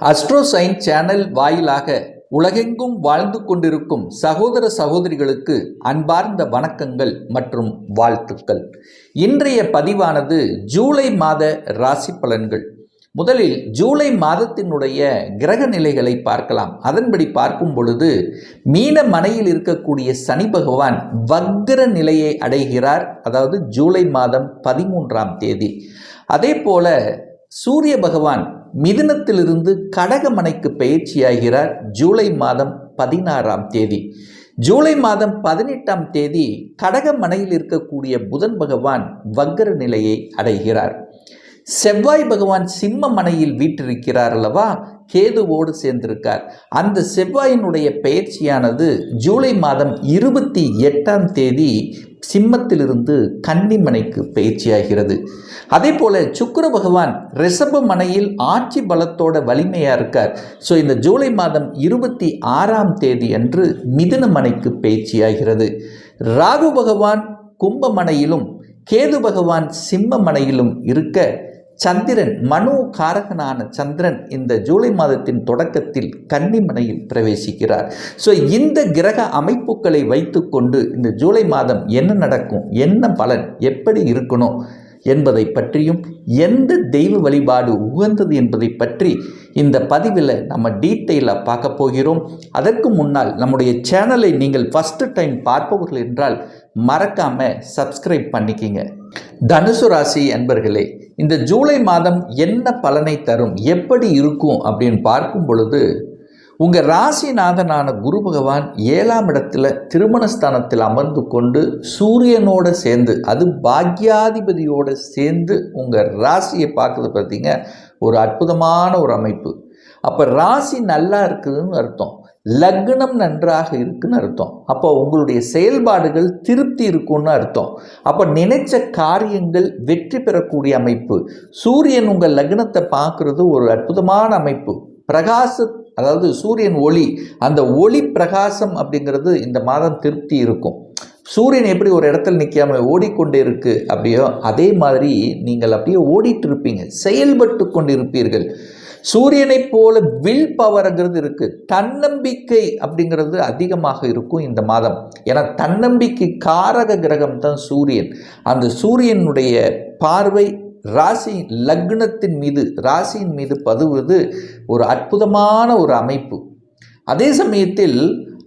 அஸ்ட்ரோசைன் channel வாயிலாக உலகெங்கும் வாழ்ந்து கொண்டிருக்கும் சகோதர சகோதரிகளுக்கு அன்பார்ந்த வணக்கங்கள் மற்றும் வாழ்த்துக்கள். இன்றைய பதிவானது ஜூலை மாத ராசி பலன்கள். முதலில் ஜூலை மாதத்தினுடைய கிரக நிலைகளை பார்க்கலாம். அதன்படி பார்க்கும் பொழுது மீன மனையில் இருக்கக்கூடிய சனி பகவான் வக்ர நிலையை அடைகிறார். அதாவது ஜூலை மாதம் பதிமூன்றாம் தேதி. அதே போல சூரிய பகவான் மிதுனத்திலிருந்து கடகமனைக்கு பயிற்சியாகிறார் ஜூலை மாதம் பதினாறாம் தேதி. ஜூலை மாதம் பதினெட்டாம் தேதி கடகமனையில் இருக்கக்கூடிய புதன் பகவான் வக்கர நிலையை அடைகிறார். செவ்வாய் பகவான் சிம்ம மனையில் வீற்றிருக்கிறார் அல்லவா? கேதுவோடு சேர்ந்திருக்கார். அந்த செவ்வாயினுடைய பயிற்சியானது ஜூலை மாதம் இருபத்தி எட்டாம் தேதி சிம்மத்திலிருந்து கன்னிமனைக்கு பயிற்சியாகிறது அதே போல சுக்கர பகவான் ரிஷப மனையில் ஆட்சி பலத்தோட வலிமையாக இருக்கார். ஸோ இந்த ஜூலை மாதம் இருபத்தி ஆறாம் தேதி அன்று மிதுன மனைக்கு பயிற்சியாகிறது ராகு பகவான் கும்பமனையிலும் கேது பகவான் சிம்ம மனையிலும் இருக்க சந்திரன் மனு காரகனான சந்திரன் இந்த ஜூலை மாதத்தின் தொடக்கத்தில் கன்னிமனையில் பிரவேசிக்கிறார். ஸோ இந்த கிரக அமைப்புகளை வைத்துக்கொண்டு இந்த ஜூலை மாதம் என்ன நடக்கும்? என்ன பலன்? எப்படி இருக்கணும்? என்பதை பற்றியும் எந்த தெய்வ வழிபாடு உகந்தது என்பதை பற்றி இந்த பதிவில் நம்ம டீட்டெயிலாக பார்க்க போகிறோம். அதற்கு முன்னால் நம்முடைய சேனலை நீங்கள் ஃபஸ்ட்டு டைம் பார்ப்பவர்கள் என்றால் மறக்காமல் சப்ஸ்கிரைப் பண்ணிக்கிங்க. தனுசு ராசி அன்பர்களே இந்த ஜூலை மாதம் என்ன பலனை தரும் எப்படி இருக்கும் அப்படின்னு பார்க்கும் பொழுது உங்கள் ராசிநாதனான குரு பகவான் ஏழாம் இடத்துல திருமணஸ்தானத்தில் அமர்ந்து கொண்டு சூரியனோடு சேர்ந்து அது பாக்யாதிபதியோடு சேர்ந்து உங்கள் ராசியை பார்க்குறது பார்த்தீங்க ஒரு அற்புதமான ஒரு அமைப்பு. அப்போ ராசி நல்லா இருக்குதுன்னு அர்த்தம். லக்னம் நன்றாக இருக்குன்னு அர்த்தம். அப்போ உங்களுடைய செயல்பாடுகள் திருப்தி இருக்கும்னு அர்த்தம். அப்போ நினைச்ச காரியங்கள் வெற்றி பெறக்கூடிய அமைப்பு. சூரியன் உங்கள் லக்னத்தை பார்க்குறது ஒரு அற்புதமான அமைப்பு. பிரகாச அதாவது சூரியன் ஒளி அந்த ஒளி பிரகாசம் அப்படிங்கிறது இந்த மாதம் திருப்தி இருக்கும். சூரியன் எப்படி ஒரு இடத்துல நிற்காம ஓடிக்கொண்டே இருக்கு அப்படியோ அதே மாதிரி நீங்கள் அப்படியே ஓடிட்டு இருப்பீங்க செயல்பட்டு கொண்டு இருப்பீர்கள் சூரியனைப் போல வில் பவர்ங்கிறது இருக்குது தன்னம்பிக்கை அப்படிங்கிறது அதிகமாக இருக்கும் இந்த மாதம். ஏன்னா தன்னம்பிக்கை காரக கிரகம் தான் சூரியன். அந்த சூரியனுடைய பார்வை ராசி லக்னத்தின் மீது ராசியின் மீது பதுவது ஒரு அற்புதமான ஒரு அமைப்பு. அதே சமயத்தில்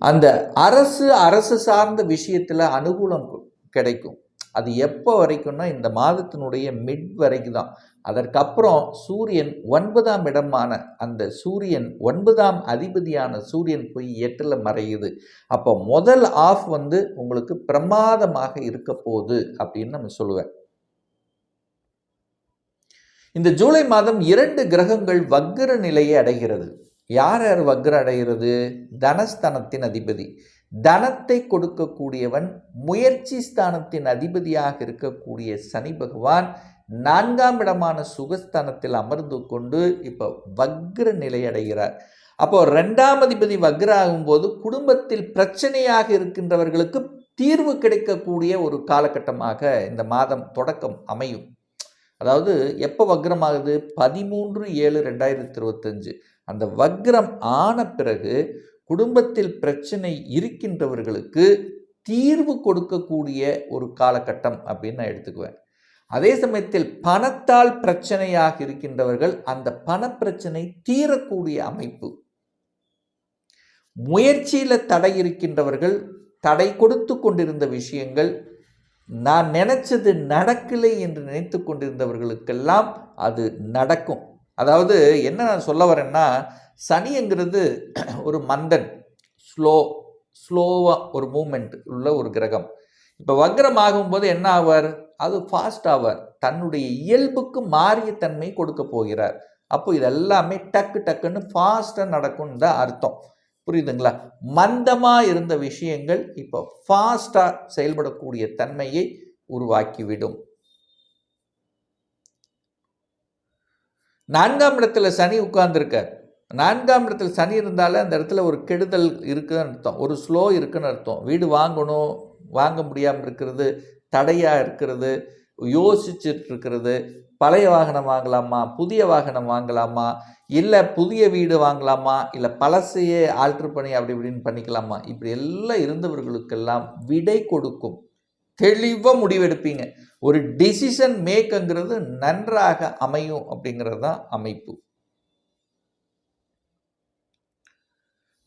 அந்த அரசு அரசு சார்ந்த விஷயத்தில் அனுகூலம் கிடைக்கும். அது எப்போ வரைக்கும்னா இந்த மாதத்தினுடைய மிட் வரைக்கும் தான் அதற்கப்புறம் சூரியன் ஒன்பதாம் இடமான அந்த சூரியன் ஒன்பதாம் அதிபதியான சூரியன் போய் எட்டில் மறையுது. அப்போ முதல் ஆஃப் வந்து உங்களுக்கு பிரமாதமாக இருக்க போகுது அப்படின்னு நம்ம சொல்லுவேன். இந்த ஜூலை மாதம் இரண்டு கிரகங்கள் வக்ர நிலையை அடைகிறது. யார் யார் வக்ர அடைகிறது? தனஸ்தனத்தின் அதிபதி. தனத்தை கொடுக்கக்கூடியவன் முயற்சி ஸ்தானத்தின் அதிபதியாக இருக்கக்கூடிய சனி பகவான் நான்காம் இடமான சுகஸ்தானத்தில் அமர்ந்து கொண்டு இப்போ வக்ர நிலை அடைகிறார். அப்போ ரெண்டாம் அதிபதி வக்ர ஆகும்போது குடும்பத்தில் பிரச்சனையாக இருக்கின்றவர்களுக்கு தீர்வு கிடைக்கக்கூடிய ஒரு காலகட்டமாக இந்த மாதம் தொடக்கம் அமையும். அதாவது எப்போ வக்ரமாகுது? பதிமூன்று ஏழு ரெண்டாயிரத்தி இருபத்தஞ்சு அந்த வக்ரம் ஆன பிறகு குடும்பத்தில் பிரச்சனை இருக்கின்றவர்களுக்கு தீர்வு கொடுக்கக்கூடிய ஒரு காலகட்டம் அப்படின்னு நான் எடுத்துக்குவேன். அதே சமயத்தில் பணத்தால் பிரச்சனையாக இருக்கின்றவர்கள் அந்த பணப்பிரச்சனை தீரக்கூடிய அமைப்பு. முயற்சியில் தடை இருக்கின்றவர்கள் தடை கொடுத்து கொண்டிருந்த விஷயங்கள் நான் நினச்சது நடக்கலை என்று நினைத்து கொண்டிருந்தவர்களுக்கெல்லாம் அது நடக்கும். அதாவது என்ன நான் சொல்ல வரேன்னா சனிங்கிறது ஒரு மந்தன் ஸ்லோ ஸ்லோவாக ஒரு மூமெண்ட் உள்ள ஒரு கிரகம். இப்போ வக்ரம் ஆகும்போது என்ன ஆவார்? அது ஃபாஸ்ட் ஆவார். தன்னுடைய இயல்புக்கு மாறிய தன்மை கொடுக்க போகிறார். அப்போ இதெல்லாமே டக்கு டக்குன்னு ஃபாஸ்ட்டாக நடக்கும் தான் அர்த்தம். புரியுதுங்களா? மந்தமாக இருந்த விஷயங்கள் இப்போ ஃபாஸ்ட்டாக செயல்படக்கூடிய தன்மையை உருவாக்கிவிடும். நான்காம் இடத்துல சனி உட்கார்ந்துருக்கார். நான்காம் இடத்துல சனி இருந்தாலே அந்த இடத்துல ஒரு கெடுதல் இருக்குதுன்னு அர்த்தம். ஒரு ஸ்லோ இருக்குன்னு அர்த்தம். வீடு வாங்கணும் வாங்க முடியாமல் இருக்கிறது தடையாக இருக்கிறது யோசிச்சுட்டு இருக்கிறது பழைய வாகனம் வாங்கலாமா? புதிய வாகனம் வாங்கலாமா? இல்லை புதிய வீடு வாங்கலாமா? இல்லை பழசையே ஆல்ட்ரு பண்ணி அப்படி இப்படின்னு பண்ணிக்கலாமா? இப்படி எல்லாம் இருந்தவர்களுக்கெல்லாம் விடை கொடுக்கும். தெளிவாக முடிவெடுப்பீங்க. ஒரு டிசிஷன் மேக்குங்கிறது நன்றாக அமையும் அப்படிங்கிறது தான் அமைப்பு.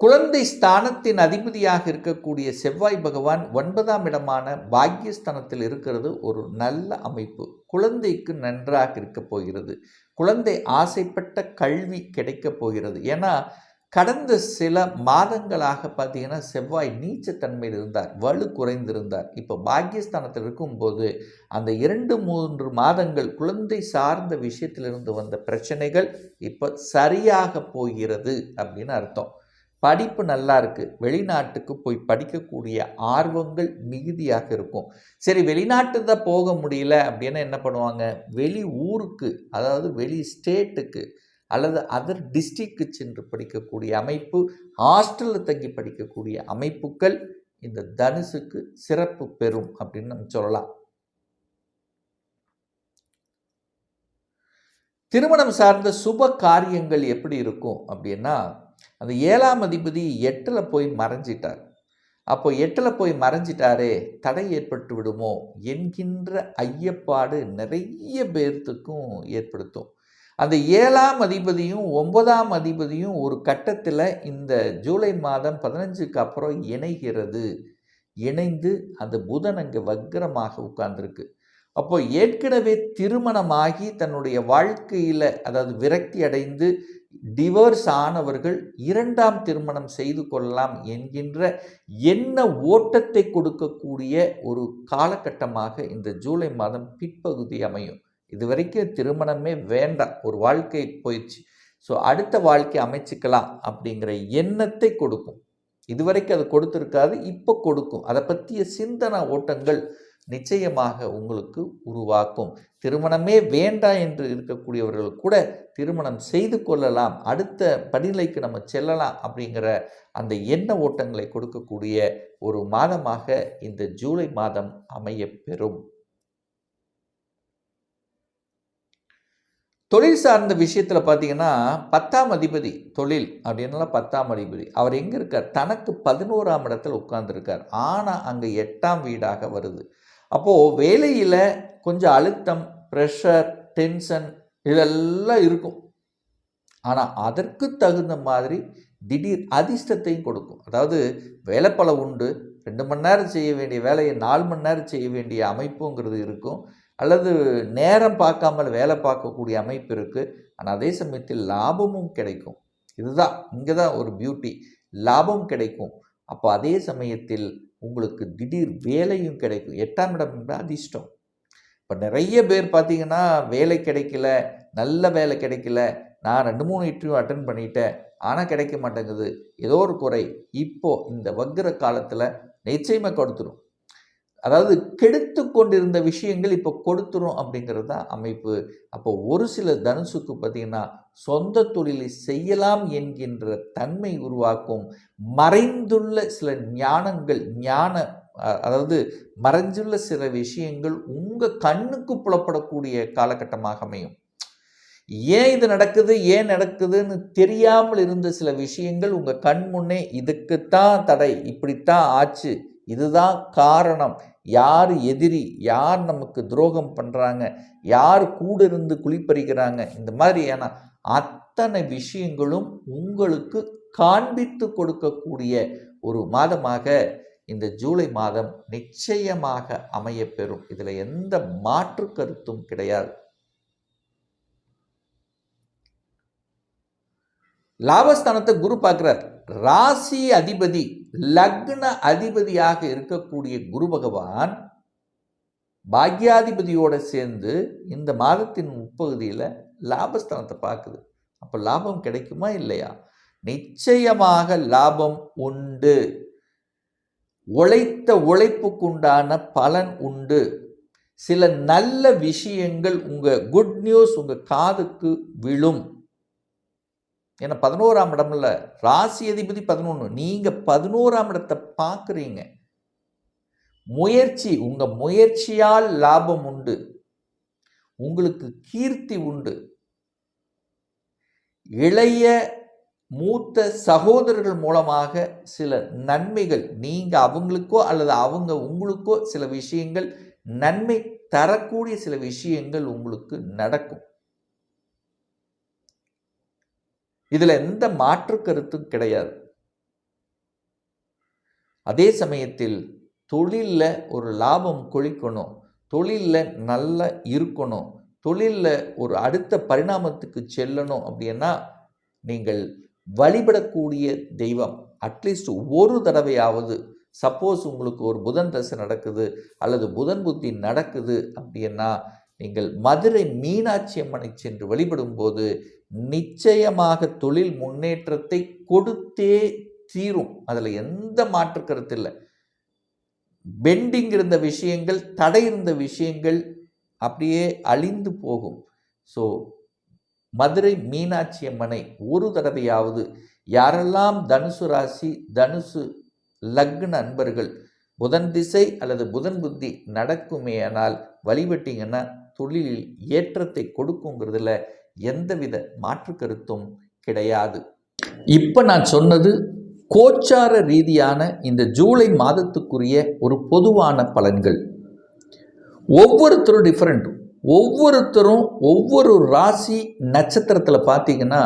குழந்தை ஸ்தானத்தின் அதிபதியாக இருக்கக்கூடிய செவ்வாய் பகவான் ஒன்பதாம் இடமான பாக்யஸ்தானத்தில் இருக்கிறது ஒரு நல்ல அமைப்பு. குழந்தைக்கு நன்றாக இருக்க போகிறது. குழந்தை ஆசைப்பட்ட கல்வி கிடைக்கப் போகிறது. ஏன்னா கடந்த சில மாதங்களாக பார்த்தீங்கன்னா செவ்வாய் நீச்சத்தன்மையில் இருந்தார் வலு குறைந்திருந்தார். இப்போ பாக்கியஸ்தானத்தில் இருக்கும்போது அந்த இரண்டு மூன்று மாதங்கள் குழந்தை சார்ந்த விஷயத்திலிருந்து வந்த பிரச்சனைகள் இப்போ சரியாக போகிறது அப்படின்னு அர்த்தம். படிப்பு நல்லா இருக்குது வெளிநாட்டுக்கு போய் படிக்கக்கூடிய ஆர்வங்கள் மிகுதியாக இருக்கும். சரி வெளிநாட்டு தான் போக முடியல அப்படின்னா என்ன பண்ணுவாங்க? வெளி ஊருக்கு அதாவது வெளி ஸ்டேட்டுக்கு அல்லது அதர் டிஸ்ட்ரிக்கு சென்று படிக்கக்கூடிய அமைப்பு ஹாஸ்டலில் தங்கி படிக்கக்கூடிய அமைப்புகள் இந்த தனுசுக்கு சிறப்பு பெறும் அப்படின்னு நம்ம சொல்லலாம். திருமணம் சார்ந்த சுப காரியங்கள் எப்படி இருக்கும் அப்படின்னா அந்த ஏழாம் அதிபதி எட்டில் போய் மறைஞ்சிட்டார். அப்போ எட்டில் போய் மறைஞ்சிட்டாரே தடை ஏற்பட்டு விடுமோ என்கின்ற ஐயப்பாடு நிறைய பேர்த்துக்கும் ஏற்படுத்தும். அந்த ஏழாம் அதிபதியும் ஒன்பதாம் அதிபதியும் ஒரு கட்டத்தில் இந்த ஜூலை மாதம் பதினஞ்சுக்கு அப்புறம் இணைகிறது. இணைந்து அந்த புதன் அங்கே வக்ரமாக உட்கார்ந்துருக்கு. அப்போ ஏற்கனவே திருமணமாகி தன்னுடைய வாழ்க்கையில் அதாவது விரக்தி அடைந்து டிவோர்ஸ் ஆனவர்கள் இரண்டாம் திருமணம் செய்து கொள்ளலாம் என்கின்ற என்ன ஓட்டத்தை கொடுக்கக்கூடிய ஒரு காலகட்டமாக இந்த ஜூலை மாதம் பிற்பகுதி அமையும். இது வரைக்கும் திருமணமே வேண்டாம். ஒரு வாழ்க்கை போயிடுச்சு. ஸோ அடுத்த வாழ்க்கை அமைச்சிக்கலாம் அப்படிங்கிற எண்ணத்தை கொடுக்கும். இதுவரைக்கும் அது கொடுத்துருக்காது இப்போ கொடுக்கும். அதை பற்றிய சிந்தனை ஓட்டங்கள் நிச்சயமாக உங்களுக்கு உருவாக்கும். திருமணமே வேண்டாம் என்று இருக்கக்கூடியவர்கள் கூட திருமணம் செய்து கொள்ளலாம். அடுத்த படிநிலைக்கு நம்ம செல்லலாம் அப்படிங்கிற அந்த எண்ண ஓட்டங்களை கொடுக்கக்கூடிய ஒரு மாதமாக இந்த ஜூலை மாதம் அமைய பெறும் தொழில் சார்ந்த விஷயத்தில் பார்த்தீங்கன்னா பத்தாம் அதிபதி தொழில் அப்படின்னாலாம் பத்தாம் அதிபதி. அவர் எங்கே இருக்கார்? தனக்கு பதினோராம் இடத்தில் உட்கார்ந்துருக்கார். ஆனால் அங்கே எட்டாம் வீடாக வருது. அப்போது வேலையில் கொஞ்சம் அழுத்தம் ப்ரெஷர் டென்ஷன் இதெல்லாம் இருக்கும். ஆனால் அதற்கு தகுந்த மாதிரி திடீர் அதிர்ஷ்டத்தையும் கொடுக்கும். அதாவது வேலை பல உண்டு ரெண்டு மணி நேரம் செய்ய வேண்டிய வேலையை நாலு மணி நேரம் செய்ய வேண்டிய அமைப்புங்கிறது இருக்கும். அல்லது நேரம் பார்க்காமல் வேலை பார்க்கக்கூடிய அமைப்பு இருக்குது ஆனால் அதே சமயத்தில் லாபமும் கிடைக்கும். இதுதான் இங்கே தான் ஒரு பியூட்டி லாபம் கிடைக்கும். அப்போ அதே சமயத்தில் உங்களுக்கு திடீர் வேலையும் கிடைக்கும். எட்டாம் இடம் என்றால் அதிர்ஷ்டம். இப்போ நிறைய பேர் பார்த்தீங்கன்னா வேலை கிடைக்கல நல்ல வேலை கிடைக்கல நான் ரெண்டு மூணு இன்டர்வியூ அட்டன் பண்ணிட்டேன் ஆனால் கிடைக்க மாட்டேங்குது. ஏதோ ஒரு குறை. இப்போது இந்த வக்கிர காலத்தில் நிச்சயமாக கொடுத்துரும். அதாவது கெடுத்து கொண்டிருந்த விஷயங்கள் இப்போ கொடுத்துரும் அப்படிங்கிறது தான் அமைப்பு. அப்போ ஒரு சில தனுசுக்கு பார்த்திங்கன்னா சொந்த தொழிலை செய்யலாம் என்கின்ற தன்மை உருவாக்கும். மறைந்துள்ள சில ஞானங்கள் ஞான அதாவது மறைஞ்சுள்ள சில விஷயங்கள் உங்கள் கண்ணுக்கு புலப்படக்கூடிய காலகட்டமாக அமையும். ஏன் இது நடக்குது ஏன் நடக்குதுன்னு தெரியாமல் இருந்த சில விஷயங்கள் உங்கள் கண் முன்னே இதுக்குத்தான் தடை இப்படித்தான் ஆச்சு. இதுதான் காரணம். யார் எதிரி யார் நமக்கு துரோகம் பண்ணுறாங்க யார் கூட இருந்து குளிப்பறிக்கிறாங்க இந்த மாதிரியான அத்தனை விஷயங்களும் உங்களுக்கு காண்பித்து கொடுக்கக்கூடிய ஒரு மாதமாக இந்த ஜூலை மாதம் நிச்சயமாக அமையப்பெறும். இதில் எந்த மாற்று கருத்தும் கிடையாது. லாபஸ்தானத்தை குரு பார்க்குறார். ராசி அதிபதி லக்ன அதிபதியாக இருக்கக்கூடிய குரு பகவான் பாக்யாதிபதியோடு சேர்ந்து இந்த மாதத்தின் முப்பகுதியில் லாபஸ்தானத்தை பார்க்குது. அப்போ லாபம் கிடைக்குமா இல்லையா? நிச்சயமாக லாபம் உண்டு. உழைத்த உழைப்புக்குண்டான பலன் உண்டு. சில நல்ல விஷயங்கள் உங்கள் குட் நியூஸ் உங்கள் காதுக்கு விழும். ஏன்னா பதினோராம் இடமில் ராசி அதிபதி பதினொன்று நீங்கள் பதினோராம் இடத்தை பார்க்குறீங்க. முயற்சி உங்கள் முயற்சியால் லாபம் உண்டு. உங்களுக்கு கீர்த்தி உண்டு. இளைய மூத்த சகோதரர்கள் மூலமாக சில நன்மைகள் நீங்கள் அவங்களுக்கோ அல்லது அவங்க உங்களுக்கோ சில விஷயங்கள் நன்மை தரக்கூடிய சில விஷயங்கள் உங்களுக்கு நடக்கும். இதில் எந்த மாற்று கருத்தும் கிடையாது. அதே சமயத்தில் தொழிலில் ஒரு லாபம் கொழிக்கணும் தொழிலில் நல்லா இருக்கணும் தொழிலில் ஒரு அடுத்த பரிணாமத்துக்கு செல்லணும் அப்படின்னா நீங்கள் வழிபடக்கூடிய தெய்வம். அட்லீஸ்ட் ஒரு தடவையாவது சப்போஸ் உங்களுக்கு ஒரு புதன் தசை நடக்குது அல்லது புதன் புத்தி நடக்குது அப்படின்னா நீங்கள் மதுரை மீனாட்சி அம்மனை சென்று வழிபடும் போது நிச்சயமாக தொழில் முன்னேற்றத்தை கொடுத்தே தீரும். அதில் எந்த மாற்று கருத்து இல்லை. பெண்டிங் இருந்த விஷயங்கள் தடை இருந்த விஷயங்கள் அப்படியே அழிந்து போகும். ஸோ மதுரை மீனாட்சி அம்மனை ஒரு தடவையாவது யாரெல்லாம் தனுசு ராசி தனுசு லக்ன அன்பர்கள் புதன் திசை அல்லது புதன் புத்தி நடக்குமேயானால் வழிபட்டீங்கன்னா தொழிலில் ஏற்றத்தை கொடுக்குங்கிறதுல எந்தவித மாற்று கருத்தும் கிடையாது. இப்போ நான் சொன்னது கோச்சார ரீதியான இந்த ஜூலை மாதத்துக்குரிய ஒரு பொதுவான பலன்கள். ஒவ்வொருத்தரும் டிஃப்ரெண்ட் ஒவ்வொருத்தரும் ஒவ்வொரு ராசி நட்சத்திரத்தில் பார்த்தீங்கன்னா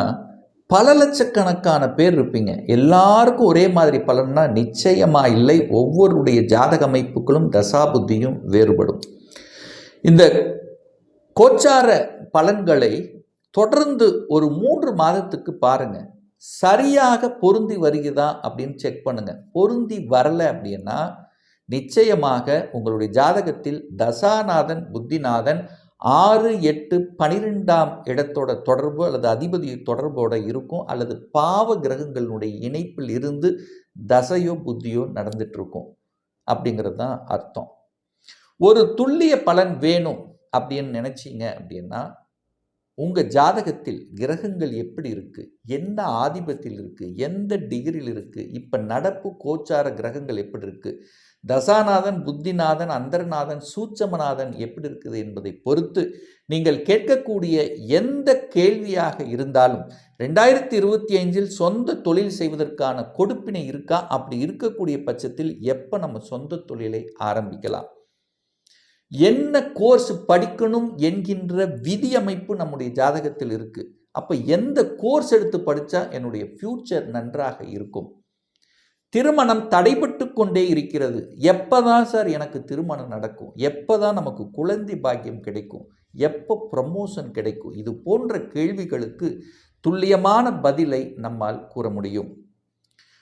பல லட்சக்கணக்கான பேர் இருப்பீங்க. எல்லாருக்கும் ஒரே மாதிரி பலன்னா நிச்சயமாக இல்லை. ஒவ்வொருடைய ஜாதக அமைப்புகளும் தசாபுத்தியும் வேறுபடும். இந்த கோச்சார பலன்களை தொடர்ந்து ஒரு மூன்று மாதத்துக்கு பாருங்கள் சரியாக பொருந்தி வருகிறதா அப்படின்னு செக் பண்ணுங்கள் பொருந்தி வரலை அப்படின்னா நிச்சயமாக உங்களுடைய ஜாதகத்தில் தசாநாதன் புத்திநாதன் ஆறு எட்டு பனிரெண்டாம் இடத்தோட தொடர்பு அல்லது அதிபதி தொடர்போட இருக்கும் அல்லது பாவ கிரகங்களுடைய இணைப்பில் இருந்து தசையோ புத்தியோ நடந்துட்டு இருக்கும். அப்படிங்கிறது தான் அர்த்தம். ஒரு துல்லிய பலன் வேணும் அப்படின்னு நினச்சிங்க அப்படின்னா உங்கள் ஜாதகத்தில் கிரகங்கள் எப்படி இருக்குது என்ன ஆதிபத்தில் இருக்குது எந்த டிகிரியில் இருக்குது இப்போ நடப்பு கோச்சார கிரகங்கள் எப்படி இருக்குது தசாநாதன் புத்திநாதன் அந்தரநாதன் சூட்சமநாதன் எப்படி இருக்குது என்பதை பொறுத்து நீங்கள் கேட்கக்கூடிய எந்த கேள்வியாக இருந்தாலும் ரெண்டாயிரத்தி இருபத்தி ஐந்தில் சொந்த தொழில் செய்வதற்கான கொடுப்பினை இருக்கா? அப்படி இருக்கக்கூடிய பட்சத்தில் எப்போ நம்ம சொந்த தொழிலை ஆரம்பிக்கலாம்? என்ன கோர்ஸ் படிக்கணும் என்கின்ற விதி அமைப்பு நம்முடைய ஜாதகத்தில் இருக்குது அப்போ எந்த கோர்ஸ் எடுத்து படித்தா என்னுடைய ஃப்யூச்சர் நன்றாக இருக்கும்? திருமணம் தடைபட்டு கொண்டே இருக்கிறது. எப்போதான் சார் எனக்கு திருமணம் நடக்கும்? எப்போதான் நமக்கு குழந்தை பாக்கியம் கிடைக்கும்? எப்போ ப்ரமோஷன் கிடைக்கும்? இது போன்ற கேள்விகளுக்கு துல்லியமான பதிலை நம்மால் கூற முடியும்.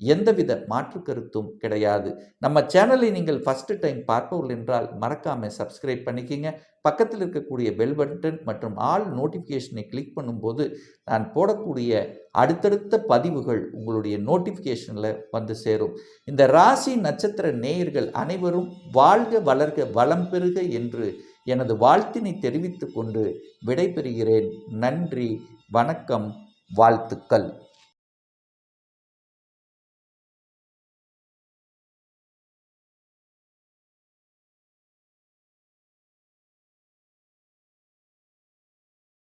எந்தவித மாற்று கருத்தும் கிடையாது. நம்ம சேனலை நீங்கள் ஃபஸ்ட்டு டைம் பார்ப்பவர்கள் என்றால் மறக்காமல் சப்ஸ்கிரைப் பண்ணிக்கிங்க. பக்கத்தில் இருக்கக்கூடிய பெல் பட்டன் மற்றும் ஆல் நோட்டிஃபிகேஷனை கிளிக் பண்ணும்போது நான் போடக்கூடிய அடுத்தடுத்த பதிவுகள் உங்களுடைய நோட்டிஃபிகேஷனில் வந்து சேரும். இந்த ராசி நட்சத்திர நேயர்கள் அனைவரும் வாழ்க வளர்க வளம் பெறுக என்று எனது வாழ்த்தினை தெரிவித்துக்கொண்டு விடைபெறுகிறேன். நன்றி வணக்கம் வாழ்த்துக்கள்.